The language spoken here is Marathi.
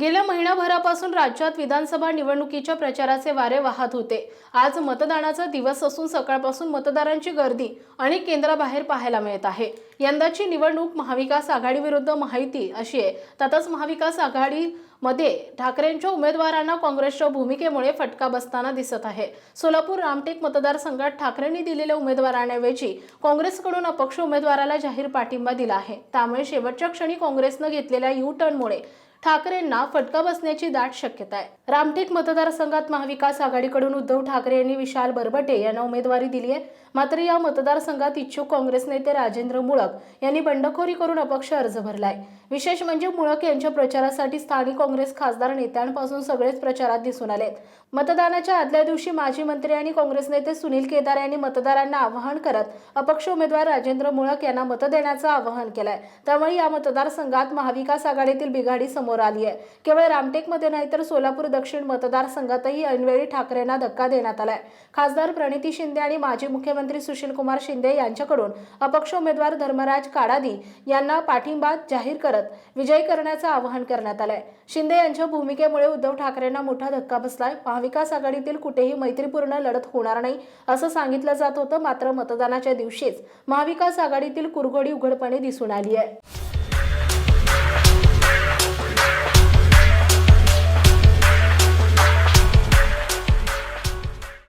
गेल्या महिनाभरापासून राज्यात विधानसभा निवडणुकीच्या प्रचाराचे वारे वाहत होते. आज मतदानाचा दिवस असून सकाळपासून मतदारांची गर्दी अनेक केंद्राबाहेर पाहायला मिळत आहे. यंदाची निवडणूक महाविकास आघाडी विरुद्ध अशी आहे. त्यातच महाविकास आघाडीमध्ये ठाकरेंच्या उमेदवारांना काँग्रेसच्या भूमिकेमुळे फटका बसताना दिसत आहे. सोलापूर रामटेक मतदारसंघात ठाकरेंनी दिलेल्या उमेदवारांऐवजी काँग्रेसकडून अपक्ष उमेदवाराला जाहीर पाठिंबा दिला आहे. त्यामुळे शेवटच्या क्षणी काँग्रेसनं घेतलेल्या यू टर्नमुळे ठाकरेंना फटका बसण्याची दाट शक्यता आहे. रामटेक मतदारसंघात महाविकास आघाडीकडून उद्धव ठाकरे यांनी विशाल बरबटे यांना उमेदवारी दिली आहे. मात्र या मतदारसंघात इच्छुक काँग्रेस नेते राजेंद्र मुळक यांनी बंडखोरी करून अपक्ष अर्ज भरलाय. विशेष म्हणजे मुळक यांच्या प्रचारासाठी स्थानिक काँग्रेस खासदार नेत्यांपासून सगळेच प्रचारात दिसून आलेत. मतदानाच्या आदल्या दिवशी माजी मंत्री आणि काँग्रेस नेते सुनील केदार यांनी मतदारांना आवाहन करत अपक्ष उमेदवार राजेंद्र मुळक यांना मत देण्याचं आवाहन केलंय. त्यामुळे या मतदारसंघात महाविकास आघाडीतील बिघाडी समोर समोर आली आहे. केवळ रामटेकमध्ये नाही तर सोलापूर दक्षिण मतदारसंघातही ऐनवेळी ठाकरेंना धक्का देण्यात आलाय. खासदार प्रणिती शिंदे आणि माजी मुख्यमंत्री सुशीलकुमार शिंदे यांच्याकडून अपक्ष उमेदवार धर्मराज काडादी यांना पाठिंबा जाहीर करत विजयी करण्याचं आवाहन करण्यात आलंय. शिंदे यांच्या भूमिकेमुळे उद्धव ठाकरेंना मोठा धक्का बसलाय. महाविकास आघाडीतील कुठेही मैत्रीपूर्ण लढत होणार नाही असं सांगितलं जात होतं मात्र मतदानाच्या दिवशीच महाविकास आघाडीतील कुरघोडी उघडपणे दिसून आली आहे.